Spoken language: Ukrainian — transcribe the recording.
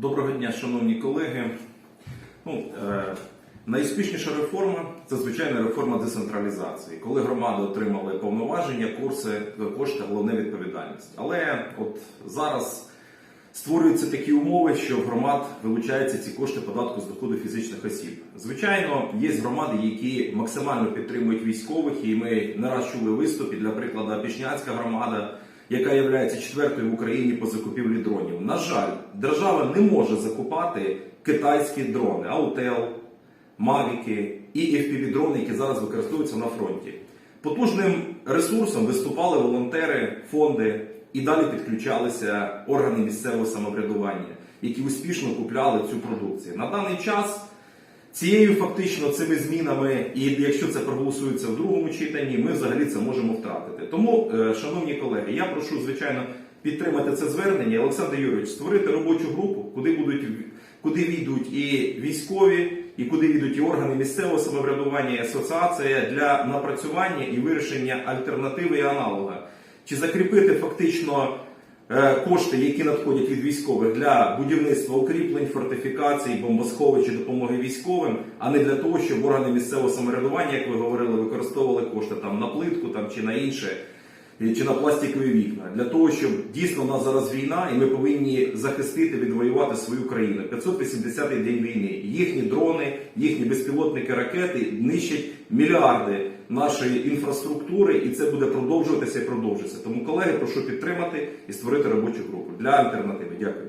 Доброго дня, шановні колеги. Ну, е, найуспішніша реформа це звичайно реформа децентралізації, коли громади отримали повноваження, курси, кошти, головне відповідальність. Але от зараз створюються такі умови, що в громад вилучаються ці кошти податку з доходу фізичних осіб. Звичайно, є громади, які максимально підтримують військових, і ми не раз чули виступи, для прикладу, Пішняцька громада яка є четвертою в Україні по закупівлі дронів. На жаль, держава не може закупати китайські дрони, Аутел, Мавіки і fpv дрони, які зараз використовуються на фронті. Потужним ресурсом виступали волонтери, фонди і далі підключалися органи місцевого самоврядування, які успішно купляли цю продукцію. На даний час. Цією фактично цими змінами, і якщо це проголосується в другому читанні, ми взагалі це можемо втратити. Тому, е, шановні колеги, я прошу звичайно підтримати це звернення. Олександр Юрійович, створити робочу групу, куди будуть куди війдуть і військові, і куди війдуть і органи місцевого самоврядування, і асоціація для напрацювання і вирішення альтернативи і аналога. Чи закріпити фактично кошти, які надходять від військових для будівництва укріплень, фортифікацій, бомбосховищ допомоги військовим, а не для того, щоб органи місцевого самоврядування, як ви говорили, використовували кошти там на плитку там чи на інше. Чи на пластикові вікна для того, щоб дійсно у нас зараз війна, і ми повинні захистити, відвоювати свою країну. 580-й день війни. Їхні дрони, їхні безпілотники, ракети нищать мільярди нашої інфраструктури, і це буде продовжуватися і продовжитися. Тому, колеги, прошу підтримати і створити робочу групу для альтернативи. Дякую.